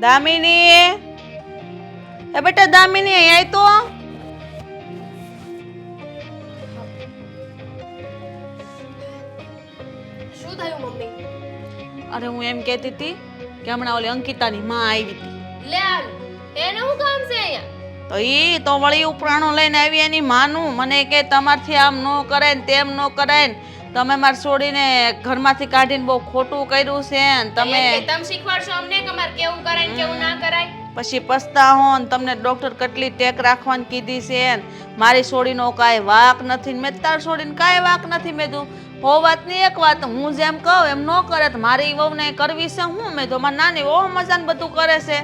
દામિની? એ બેટા દામિની અહીંયા તો. શું થયું મમ્મી? અરે હું એમ કહેતી હતી કે હમણાં ઓલી અંકિતાની માં આવી હતી. લે એને શું કામ છે અહીંયા? તો ઈ તો વળી ઉપરાણો લઈને આવી એની માનું. મને કે તમારથી આમ ન કરાય ને તેમ ન કરાય ને તમે માર છોડીને ઘરમાંથી કાઢીને બહુ ખોટું કર્યું છે ને તમે તમે શીખવાડશો અમને કે અમારે કેવું કરાય ને કેવું ના કરાય? પછી પસ્તાહો ને તમને ડોક્ટર કેટલી ટેક રાખવાની કીધી છે ને મારી છોડીનો કાંઈ વાક નથી ને મેં તાર છોડીને કાંઈ વાક નથી મેં કીધું હો વાતની એક વાત હું જેમ કહું એમ ન કરે તો મારી વહુને કરવી છે હું? મેં તો મારી નાની વહુ મજાને બધું કરે છે.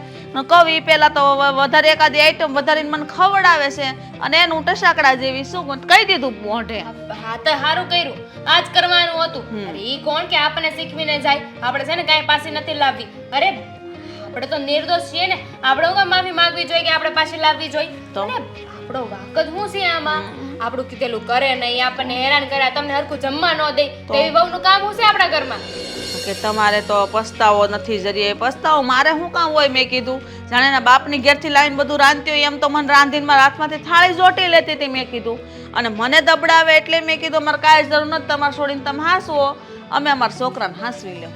કહું એ પહેલાં તો વધારે એકાદી આઈટમ વધારીને મને ખવડાવે છે. અને એનું ટસાકડા જેવી શું કહી દીધું મોઢે. હા તો સારું કર્યું. આ જ કરવાનું હતું. અરે એ કોણ કે આપણને શીખવીને જાય? આપણે છે ને કાંઈ પાસે નથી લાવવી. અરે આપણે તો નિર્દોષ છીએ ને. આપણે માફી માંગવી જોઈએ કે આપણે પાછી લાવવી જોઈએ? તો? અને આપણો વાક જ હું છે આમાં? આપણું કીધેલું કરે નહીં આપણને હેરાન કર્યા તમને હરખું જમવા ન દે તો એવી વહુનું કામ હું છે આપણા ઘરમાં? કે તમારે તો પસ્તાવો નથી જરીએ. પસ્તાવો મારે શું કામ હોય મેં કીધું? જાણે ના બાપની ઘેરથી લાવીને બધું રાંધતી હોય એમ તો મને રાંધીને મારા હાથમાંથી થાળી જોટી લેતી હતી મેં કીધું. અને મને દબડાવે એટલે મેં કીધું મારે કાંઈ જરૂર નથી તમારે છોડીને તમે હાંસવો. અમે અમારા છોકરાને હાંસવી લો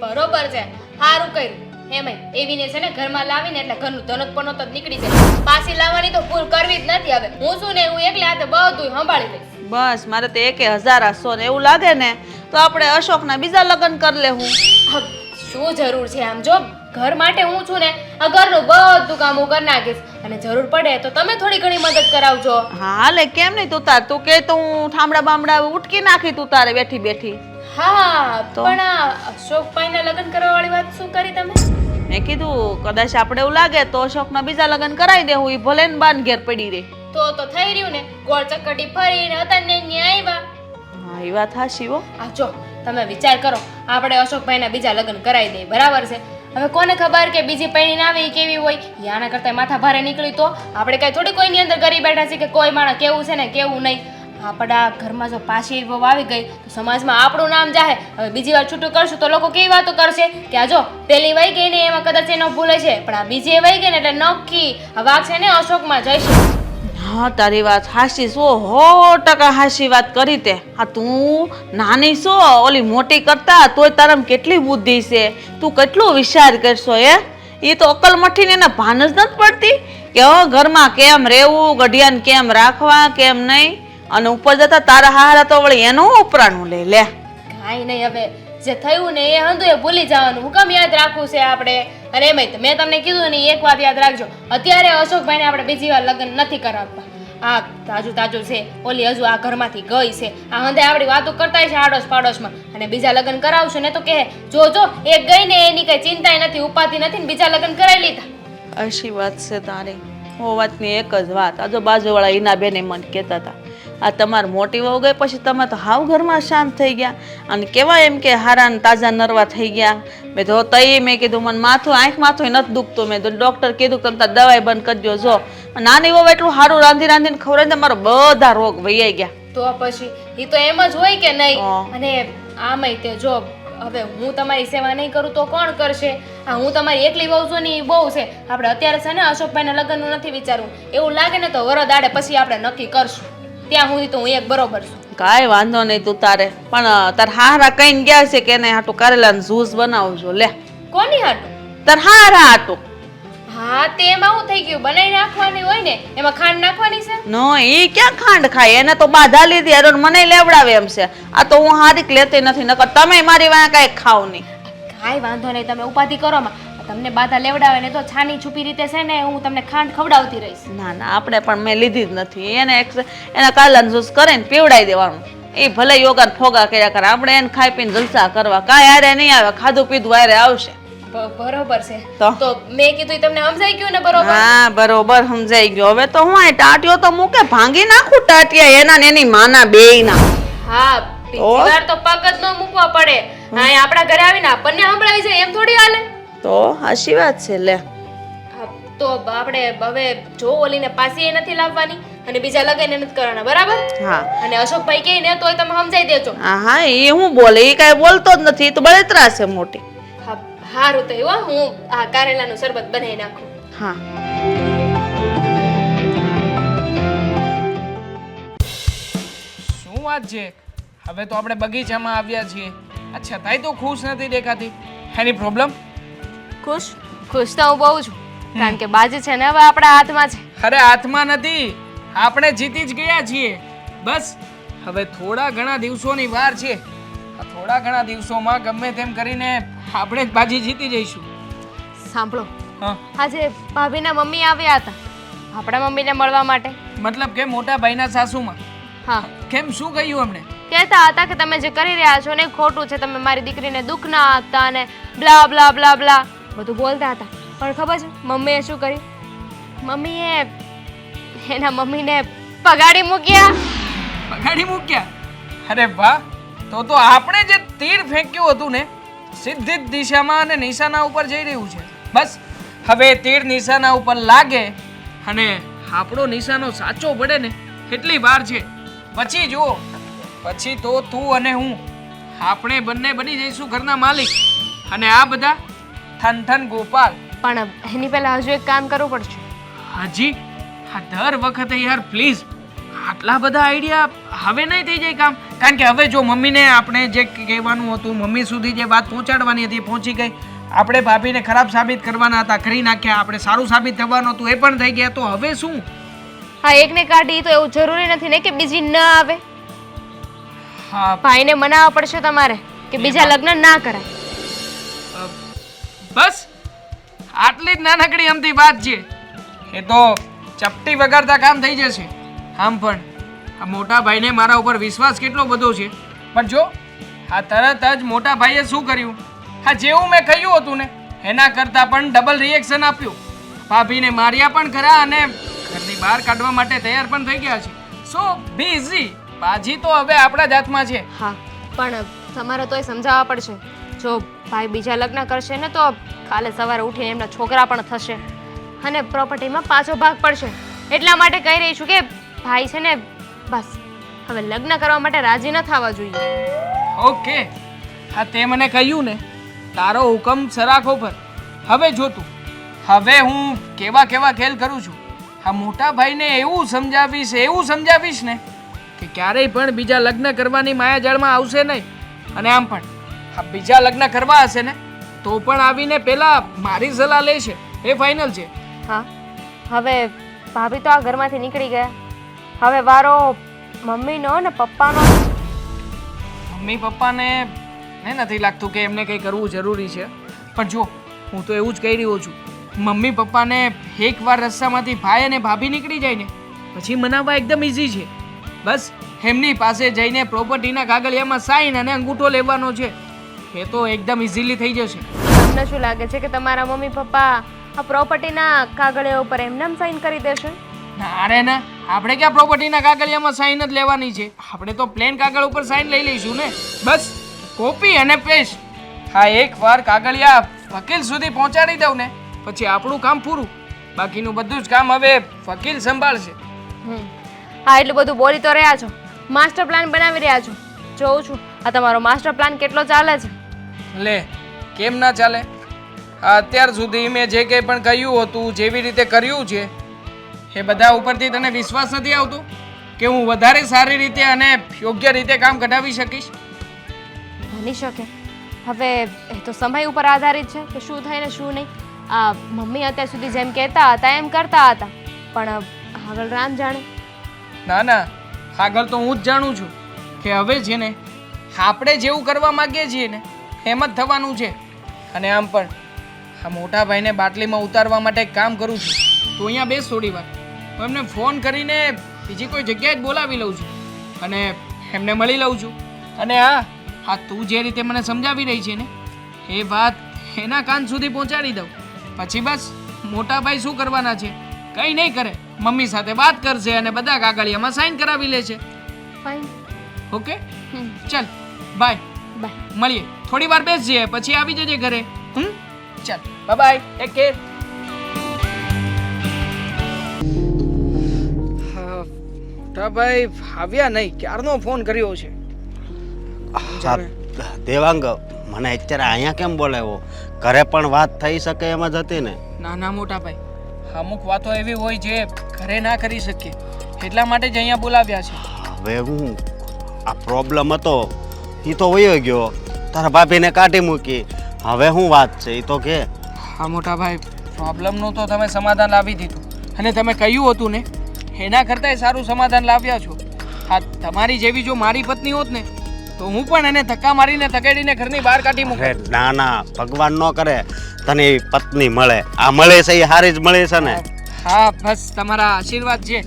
બરોબર છે. સારું કર્યું. એમાંય એવીને છે ને ઘરમાં લાવીને એટલે ઘરનું ધનક પણ જ નીકળી જાય. પાછી લાવવાની તો ભૂલ કરવી જ નથી હવે. હું શું ને હું એકલી હાથે બધું સંભાળી લઈશ. બસ મારે તો એકે હજાર આસો ને એવું લાગે ને તો આપણે અશોકના બીજા લગ્ન કરી લેવું હમ, શું જરૂર છે આમ જો? ઘર માટે હું છું ને આ ઘરનું બધું કામ હું કરી નાખીશ. અને જરૂર પડે તો તમે થોડી ઘણી મદદ કરાવજો. હા હાલે કેમ નહીં તું તાર? તું કે તું ઠામડા બામડા ઉટકી નાખી તું તારે બેઠી બેઠી. હા તો? પણ આ અશોકભાઈના લગ્ન કરવા વાળી વાત શું કરી તમે? મેં કીધું કદાચ આપણે એવું લાગે તો અશોકના બીજા લગ્ન કરાવી દેવું એ ભલે ને બાન ઘેર પડી રહે. તો તો થઈ રહ્યું ને ગોળ ચક્કટી ફરીને હતા ને ન્યાય આવ્યા હા એ વાત હાશી હો. આ જો તમે વિચાર કરો આપણે અશોકભાઈના બીજા લગ્ન કરાવી દઈએ બરાબર છે? હવે કોને ખબર કે બીજી પૈણી આવી કેવી હોય? યાના કરતા માથા ભારે નીકળી તો? આપણે કઈ થોડી કોઈની અંદર કરી બેઠા છે કે કોઈ માણસ કેવું છે ને કેવું નહીં? આપણા ઘરમાં જો પાછી વહુ આવી ગઈ, તો સમાજમાં આપણું નામ જાહે. હવે બીજી વાર છૂટું કરશું તો લોકો કેવી વાતો કરશે? કે આ જો, પેલી વહી ગઈ ને એમાં કદાચ એનો ભૂલે છે પણ આ બીજી વહી ગઈ ને એટલે નક્કી વાઘ છે ને અશોકમાં જઈશું. હા, તારી વાત હાસી સો હો ટકા હાસી વાત કરી તે. આ તું નાની છો ઓલી મોટી કરતા, તોય તારામ કેટલી બુદ્ધિ છે? તું કેટલો વિચાર કરશો એ એ તો અકલ મઠીને એને ભાન જ નથી પડતી? કે ઘરમાં કેમ રહેવું, ગઢિયાને કેમ રાખવા, કેમ નહીં? અને ઉપર જતા તારા હારા તો વળી એનું ઉપરાણું લે લે. કાંઈ નહીં હવે. જે થયું ને એ હંધું એ ભૂલી જવાનું. હું કેમ યાદ રાખવું છે આપણે? અને એમાંય મેં તમને કીધું ને એક વાત યાદ રાખજો. અત્યારે અશોકભાઈને આપણે બીજી વાર લગ્ન નથી કરાવવા આ તાજુ તાજુ છે. ઓલી હજુ આ ઘરમાંથી ગઈ છે. આ હંધે આપણી વાતો કરતા છે આડોશ પાડોશમાં. અને બીજા લગ્ન કરાવશું ને તો કે જો જો એક ગઈ ને એની કઈ ચિંતા નથી ઉપાધિ નથી ને બીજા લગ્ન કરાવી લીધા. અશી વાત છે તારી. હો વાતની એક જ વાત. આજુ બાજુવાળા ઈના બેને મન કહેતા હતા. આ તમારે મોટી વહુ ગઈ પછી તમે તો હાવ ઘરમાં શાંત થઈ ગયા. અને કેવા એમ કે હારા ને તાજા નરવા થઈ ગયા. મેં તો તઈ મેં કીધું મને માથું આંખ માથું નથી દુખતું. મેં તો ડૉક્ટર કીધું તમે તાર દવાઈ બંધ કરજો જો. નાની વહુ એટલું સારું રાંધી રાંધીને ખવડાવી તમારો બધા રોગ વૈયાઈ ગયા. તો પછી એ તો એમ જ હોય કે નહીં? અને આમાંય તે જો હવે હું તમારી સેવા નહીં કરું તો કોણ કરશે? હા હું તમારી એકલી વહુ છું ને એ બહુ છે. આપણે અત્યારે છે ને અશોકભાઈના લગ્નનું નથી વિચારવું. એવું લાગે ને તો વરદ આડે પછી આપણે નક્કી કરશું. ત્યાં સુધી તો હું એક બરોબર છું. કાંઈ વાંધો નહીં તું તારે. પણ તાર હારા કઈ ગયા છે કે નહીં હાટું કરેલાનું જ્યુસ બનાવજો લે. કોની હાટું? તાર હારા હાટું. હા તે એમાં શું થઈ ગયું. બનાવી નાખવાની હોય ને એમાં ખાંડ નાખવાની છે? નો એ ક્યાં ખાંડ ખાય? એને તો બાધા લીધી અરે મને લેવડાવે એમ છે. આ તો હું હારીક લેતી નથી નકર તમે મારી વાંહે કાંઈ ખાવ નહીં. કાંઈ વાંધો નહીં તમે ઉપાધિ કરો માં તમને બાધા લેવડાવે ને તો છાની છુપી રીતે છે ને હું તમને ખાંડ ખવડાવતી રહીશ. ના ના આપણે પણ મેં લીધી જ નથી. એને એના કાલાન જૂસ કરે ને પીવડાવી દેવાનું. એ ભલે યોગા ફોગા કર્યા કરે આપણે એને ખાઈ પીને જલસા કરવા. કાંઈ હારે નહીં આવે ખાધું પીધું હારે આવશે. બરોબર છે. તો? મેં કીધું તમને સમજાઈ ગયું ને બરોબર? હા બરોબર સમજાઈ ગયો. હવે તો હું આ ટાટિયો તો મૂકે ભાંગી નાખું ટાટિયા એના ને એની માના બેયના. હા બીજી વાર તો પગ જ ન મૂકવા પડે. હા આપણા ઘરે આવીને આપણને સંભળાવી જાય એમ થોડી હાલે? તો હાશી વાત છે લે. હા, તો આપણે હવે જો ઓલીને પાસી એ નથી લાવવાની અને બીજા લગન નથી કરવાના બરાબર? હા. અને અશોકભાઈ કહે ને તોય તમે સમજાઈ દેજો. હા હા એ હું બોલે એ કાંઈ બોલતો જ નથી તો બળતરા છે મોટી. હા સારું તો હો હું આ કારેલાનું શરબત બનાવી નાખું. હા. શું વાત છે? હવે તો આપણે બગીચામાં આવ્યા છીએ. આ છતાંય તો ખુશ નથી દેખાતી. એની પ્રોબ્લેમ ખુશ? ખુશ તો હું બહુ છું. કારણ કે બાજી છે ને હવે આપણા હાથમાં છે. અરે હાથમાં નથી. આપણે જીતી જ ગયા છીએ. બસ હવે થોડા ઘણા દિવસોની વાર છે. આ થોડા ઘણા દિવસોમાં ગમે તેમ કરીને આપણે જ બાજી જીતી જઈશું. સાંભળો. આજે ભાભીના મમ્મી આવ્યા હતા. આપણા મમ્મીને મળવા માટે. મતલબ કે મોટા ભાઈના સાસુમાં? હા. કેમ શું કહ્યું એમણે? કહેતા હતા કે તમે જે કરી રહ્યા છો ને ખોટું છે. તમે મારી દીકરીને દુઃખ ના આપતા અને બ્લા બ્લા બ્લા બ્લા બધું બોલતા હતા. પણ ખબર છે, મમ્મીએ શું કર્યું? મમ્મીએ એના મમ્મીને પગાડી મૂક્યા. પગાડી મૂક્યા? અરે વાહ! તો તો આપણે જે તીર ફેંક્યું હતું ને, સીધી જ દિશામાં અને નિશાના ઉપર જઈ રહ્યું છે. બસ, હવે તીર નિશાના ઉપર લાગે અને આપણો નિશાનો સાચો પડે ને, એટલી વાર છે. પછી જુઓ. પછી તો તું અને હું, આપણે બંને બની જઈશું ઘરના માલિક. અને આ બધા ઠન થન ગોપાલ. પણ એની પહેલા હજુ એક કામ કરવું પડશે. હાજી હા દર વખતે યાર પ્લીઝ આટલા બધા આઈડિયા હવે નહીં થઈ જાય કામ. કારણ કે હવે જો મમ્મીને આપણે જે કહેવાનું હતું મમ્મી સુધી જે વાત પહોંચાડવાની હતી પહોંચી ગઈ. આપણે ભાભીને ખરાબ સાબિત કરવાના હતા કરી નાખ્યા આપણે સારું સાબિત થવાનું હતું એ પણ થઈ ગયા. તો હવે શું? હા એકને કાઢી તો એવું જરૂરી નથી ને કે બીજી ન આવે. હા. ભાઈને મનાવવા પડશે તમારે કે બીજા લગ્ન ના કરાય. બસ. આટલી જ નાનકડી અમથી વાત છે. એ તો ચપટી વગાડતા કામ થઈ જશે. આમ પણ, આ મોટા ભાઈને મારા ઉપર વિશ્વાસ કેટલો બધો છે. પણ જો, આ તરત જ મોટા ભાઈએ શું કર્યું? હા જેવું મેં કહ્યું હતું ને, એના કરતાં પણ ડબલ રિએક્શન આપ્યું. ભાભીને માર્યા પણ ખરા અને ઘરની બહાર કાઢવા માટે તૈયાર પણ થઈ ગયા છે. સો બિઝી બાજી તો હવે આપણા જ હાથમાં છે. હા, પણ તમારે તોય સમજાવવા પડશે. જો ભાઈ બીજા લગ્ન કરશે ને તો કાલે સવારે ઉઠીને એમના છોકરા પણ થશે. અને પ્રોપર્ટીમાં પાછો ભાગ પડશે. એટલા માટે કહી રહી છું કે ભાઈ છે ને, બસ, હવે લગ્ન કરવા માટે રાજી ન થવા જોઈએ. ઓકે. હા, તે મને કહ્યું ને, તારો હુકમ સરાખો પર. હવે જોતું હવે હું કેવા કેવા ખેલ કરું છું. આ મોટા ભાઈને એવું સમજાવીશ એવું સમજાવીશ ને, કે ક્યારેય પણ બીજા લગ્ન કરવાની માયાજાળમાં આવશે નહીં. અને આમ પણ. આ બીજા લગ્ન કરવા હશે ને તો પણ આવીને પેલા મારી સલાહ લેશે એ ફાઇનલ છે. હા. હવે ભાભી તો આ ઘરમાંથી નીકળી ગયા. હવે વારો મમ્મીનો ને પપ્પાનો. મમ્મી પપ્પાને ને નથી લાગતું કે એમને કંઈ કરવું જરૂરી છે. પણ જો હું તો એવું જ કહી રહ્યો છું. મમ્મી પપ્પાને એકવાર રસ્તામાંથી ભાઈ અને ભાભી નીકળી જાય ને પછી મનાવવા એકદમ ઇઝી છે. બસ એમની પાસે જઈને પ્રોપર્ટીના કાગળિયામાં સાઈન અને અંગૂઠો લેવાનો છે. એ તો એકદમ ઇઝીલી થઈ જશે. તમને શું લાગે છે કે તમારા મમ્મી પપ્પા આ પ્રોપર્ટીના કાગળિયા ઉપર એમનેમ સાઈન કરી દેશે? ના અરે ના આપણે ક્યાં પ્રોપર્ટીના કાગળિયામાં સાઈન જ લેવાની છે? આપણે તો પ્લેન કાગળ ઉપર સાઈન લઈ લઈશું ને. બસ કોપી અને પેસ્ટ હા એકવાર કાગળિયા વકીલ સુધી પહોંચાડી દઉં ને પછી આપણું કામ પૂરું. બાકીનું બધું જ કામ હવે વકીલ સંભાળશે. હા એટલું બધું બોલી તો રહ્યા છો. માસ્ટર પ્લાન બનાવી રહ્યા છો. જોઉં છું. આ તમારો માસ્ટર પ્લાન કેટલો ચાલે છે? લે કેમ ના ચાલે? અત્યાર સુધી મેં જે કંઈ પણ કહ્યું હતું જેવી રીતે કર્યું છે એ બધા ઉપરથી તને વિશ્વાસ નથી આવતો કે હું વધારે સારી રીતે અને યોગ્ય રીતે કામ કઢાવી શકીશ? બની શકે. હવે એ તો સમય ઉપર આધારિત છે કે શું થાય ને શું નહીં. આ મમ્મી અત્યાર સુધી જેમ કહેતા હતા એમ કરતા હતા. પણ આગળ રામ જાણે. ના ના આગળ તો હું જ જાણું છું કે હવે છે ને આપણે જેવું કરવા માંગીએ છીએ ને એમ જ થવાનું છે. અને આમ પણ આ મોટા ભાઈને બાટલીમાં ઉતારવા માટે કામ કરું છું. તું અહીંયા બેસ થોડી વાર. હું એમને ફોન કરીને બીજી કોઈ જગ્યાએ જ બોલાવી લઉં છું. અને એમને મળી લઉં છું. અને હા હા તું જે રીતે મને સમજાવી રહી છે ને એ વાત એના કાન સુધી પહોંચાડી દઉં. પછી બસ મોટા ભાઈ શું કરવાના છે? કંઈ નહીં કરે. મમ્મી સાથે વાત કરશે અને બધા કાગળિયામાં સાઈન કરાવી લે છે. ફાઇન ઓકે ચાલ બાય બાય. મળીએ. થોડી વાર બેસજે પછી આવી જજે ઘરે. હમ? ચાલ. બાય બાય ટેક કેર ભાઈ આવ્યા નહીં. ક્યારનો ફોન કર્યો છે? હા દેવાંગ મને અત્યારે અહીંયા કેમ બોલાવ્યો? ઘરે પણ વાત થઈ શકે એમ જ હતી ને. નાના મોટા ભાઈ અમુક વાતો એવી હોય જે ઘરે ના કરી શકીએ. એટલા માટે જ અહીંયા બોલાવ્યા છે. હવે હું આ પ્રોબ્લેમ હતો. એ તો વયો ગયો. તારા ભાભીને કાઢી મૂકી. હવે શું વાત છે? એ તો કે. હા મોટા ભાઈ પ્રોબ્લેમનું તો તમે સમાધાન લાવી દીધું. અને તમે કહ્યું હતું ને એના કરતાંય સારું સમાધાન લાવ્યા છો. હા તમારી જેવી જો મારી પત્ની હોત ને તો હું પણ એને ધક્કા મારીને તકેડીને ઘરની બહાર કાઢી મૂકે ના ના ભગવાન ન કરે. તને એવી પત્ની મળે. આ મળે છે એ હારી જ મળે છે ને. હા બસ તમારા આશીર્વાદ છે.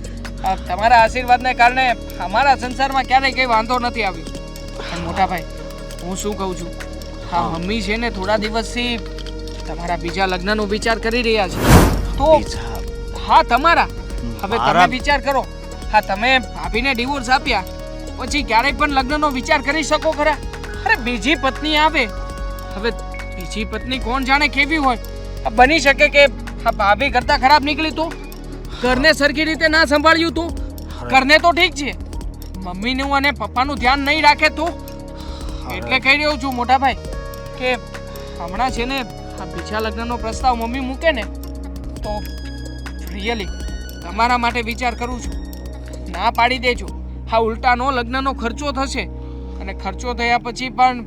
તમારા આશીર્વાદને કારણે અમારા સંસારમાં ક્યારેય કંઈ વાંધો નથી આવ્યો. પણ મોટા ભાઈ હું શું કહું છું? હા. મમ્મી છે ને થોડા દિવસથી તમારા બીજા લગ્નનો વિચાર કરી રહ્યા છે. તો હા તમારા. હવે તમે વિચાર કરો. હા તમે ભાભીને ડિવોર્સ આપ્યા પછી ક્યારેય પણ લગ્નનો વિચાર કરી શકો ખરા? અરે બીજી પત્ની આવે. હવે બીજી પત્ની કોણ જાણે કેવી હોય? આ બની શકે કે આ ભાભી કરતા ખરાબ નીકળી તો? ઘરને સરખી રીતે ના સંભાળ્યું તું? ઘરને તો ઠીક છે. મમ્મીનું અને પપ્પાનું ધ્યાન નહીં રાખે તું? એટલે કહી રહ્યો છું મોટા ભાઈ કે હમણાં છે ને આ બીજા લગ્નનો પ્રસ્તાવ મમ્મી મૂકે ને તો રિયલી તમારા માટે વિચાર કરું છું. ના પાડી દેજો. હા ઉલટાનો લગ્નનો ખર્ચો થશે. અને ખર્ચો થયા પછી પણ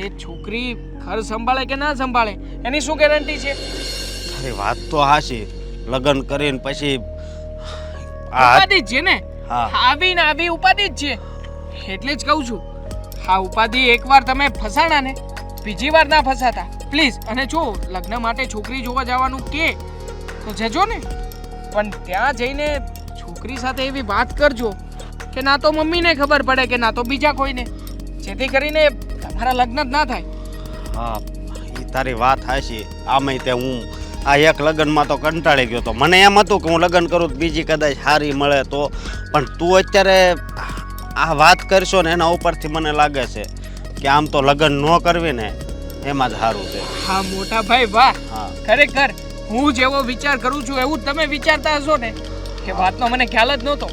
એ છોકરી ઘર સંભાળે કે ના સંભાળે એની શું ગેરંટી છે? અરે વાત તો હાશી લગ્ન કરીને પછી આ છે ને. હા આવી ને આવી ઉપાધિ જ છે. એટલે જ કહું છું હા ઉપાધિ એકવાર તમે ફસાણા ને બીજી વાર ના ફસાતા. પ્લીઝ અને જો લગ્ન માટે છોકરી જોવા જવાનું કે તો જજો ને. પણ ત્યાં જઈને છોકરી સાથે એવી વાત કરજો કે ના તો મમ્મીને ખબર પડે કે ના તો બીજા કોઈને. જેથી કરીને તમારા લગ્ન જ ના થાય. હા તારી વાત હાશી આમે તે હું આ એક લગ્નમાં તો કંટાળી ગયો તો. મને એમ હતું કે હું લગ્ન કરું તો બીજી કદાચ સારી મળે તો. પણ તું અત્યારે આ વાત કરશો ને એના ઉપરથી મને લાગે છે કે આમ તો લગ્ન ન કરવી ને એમાં જ સારું છે. હા મોટા ભાઈ વાહ. હા. ખરેખર હું જેવો વિચાર કરું છું એવું તમે વિચારતા હશો ને? કે વાતનો મને ખ્યાલ જ નહોતો.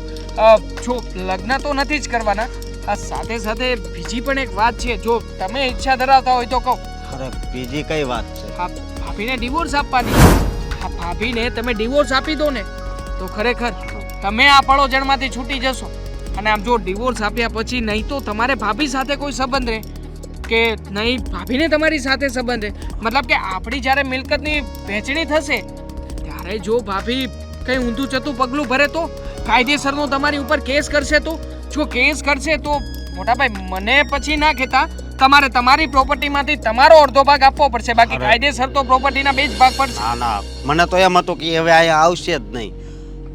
જો લગ્ન તો નથી જ કરવાના આ સાથે સાથે બીજી પણ એક વાત છે. જો તમે ઈચ્છા ધરાવતા હોય તો કહો. અરે બીજી કઈ વાત છે? આ ભાભીને ડિવોર્સ આપવાની. આ ભાભીને તમે ડિવોર્સ આપી દો ને, તો ખરેખર તમે આ પળો જણમાંથી છૂટી જશો. અને આમ જો ડિવોર્સ આપ્યા પછી નહીં તો તમારે ભાભી સાથે કોઈ સંબંધ રહે. કે નહીં, ભાભીને તમારી સાથે સંબંધ રહે. મતલબ કે આપણી જ્યારે મિલકતની વહેંચણી થશે, ત્યારે જો ભાભી કંઈ ઊંધું ચતું પગલું ભરે તો, કાયદેસરનો તમારી ઉપર કેસ કરશે તો? જો કેસ કરશે તો, મોટાભાઈ, મને પછી ના કહેતા તમારે તમારી પ્રોપર્ટીમાંથી તમારો અડધો ભાગ આપવો પડશે. બાકી કાયદેસર તો પ્રોપર્ટીના બે જ ભાગ પડશે. ના ના. મને તો એમ હતું કે હવે અહીંયા આવશે જ નહીં.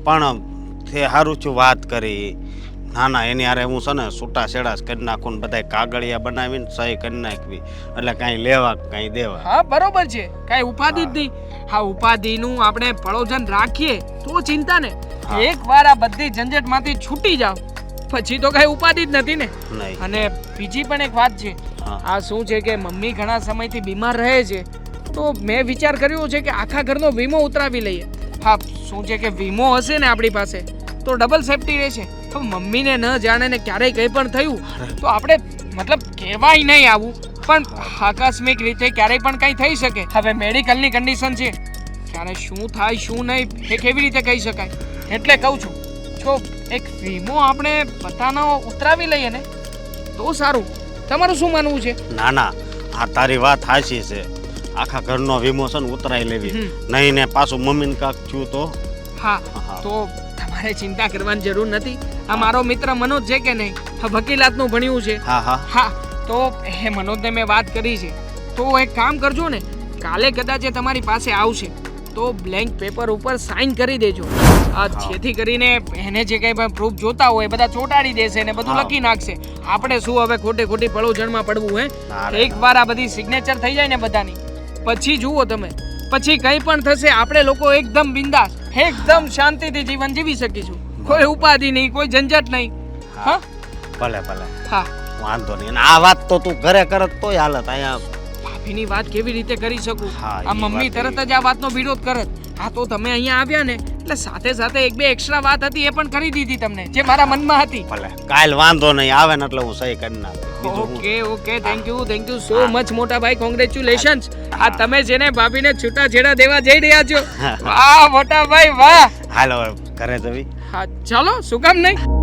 પણ તે સારું છું વાત કરી. ના ના એની હારે હું છે ને છૂટા છેડા કરી નાખું ને બધાય કાગળિયા બનાવીને સહી કરી નાખવી. એટલે કાંઈ લેવા કાંઈ દેવા. હા બરોબર છે. કાંઈ ઉપાધિ જ નહીં. હા ઉપાધિનું આપણે પ્રયોજન રાખીએ તો ચિંતા ને હા. એક વાર આ બધી ઝંઝટમાંથી છૂટી જાવ પછી તો કાંઈ ઉપાધિ જ નથી ને. નહીં. અને બીજી પણ એક વાત છે આ શું છે કે મમ્મી ઘણા સમયથી બીમાર રહે છે તો મેં વિચાર કર્યો છે કે આખા ઘરનો વીમો ઉતરાવી લઈએ. હા શું છે કે વીમો હશે ને આપણી પાસે તો ડબલ સેફટી રહેશે. તો મમ્મીને ન જાણે ને ક્યારેય કંઈ પણ થયું તો આપણે મતલબ કહેવાય નહીં આવું પણ આકસ્મિક રીતે ક્યારેય પણ કંઈ થઈ શકે. હવે મેડિકલની કન્ડિશન છે. ક્યારે શું થાય શું નહીં એ કેવી રીતે કહી શકાય? એટલે કહું છું જો એક વીમો આપણે બધાનો ઉતરાવી લઈએ ને તો સારું. તમારું શું માનવું છે? ના ના આ તારી વાત સાચી છે. આખા ઘરનો વીમો છે ને ઉતરાઈ લેવી. નહીં ને પાછું મમ્મીને કાક થયું તો? હા. તો તમારે ચિંતા કરવાની જરૂર નથી. આ મારો મિત્ર મનોજ છે કે નહીં? હા વકીલાતનું ભણ્યું છે. હા હા. હા તો એ મનોજને મેં વાત કરી છે. તો એક કામ કરજો ને કાલે કદાચ એ તમારી પાસે આવશે. તો બ્લેન્ક પેપર ઉપર સાઈન કરી દેજો. જેથી કરીને એને જે કંઈ પણ પ્રૂફ જોતા હોય બધા ચોટાડી દેશે ને બધું લખી નાખશે. આપણે શું હવે ખોટી ખોટી પળોજણમાં પડવું હે? એકવાર એક વાર આ બધી સિગ્નેચર થઈ જાય ને બધાની. પછી જુઓ તમે. પછી કંઈ પણ થશે આપણે લોકો એકદમ બિંદાસ એકદમ શાંતિથી જીવન જીવી શકીશું. કોઈ ઉપાધિ નહીં કોઈ ઝંઝટ નહીં. હા. ભલે ભલે. હા. વાંધો નહીં. આ વાત તો તું ઘરે કરત તોય હાલત અહીંયા ભાભીની વાત કેવી રીતે કરી શકું? આ મમ્મી તરત જ આ વાતનો વિરોધ કરત. હા તો તમે અહીંયા આવ્યા ને એટલે સાથે સાથે એક બે એક્સ્ટ્રા વાત હતી એ પણ કરી દીધી તમને જે મારા મનમાં હતી. ભલે. કાલ વાંધો નહીં આવે ને એટલે હું સહી કરી નાખું. Okay okay thank you thank you so much મોટા ભાઈ કોંગ્રેચ્યુલેશન્સ આ તમે જેને ભાભીને છૂટા છેડા દેવા જઈ રહ્યા છો. વાહ મોટા ભાઈ વાહ. હાલો કરે ઘરે જવી. હા ચાલો શું કામ નહીં?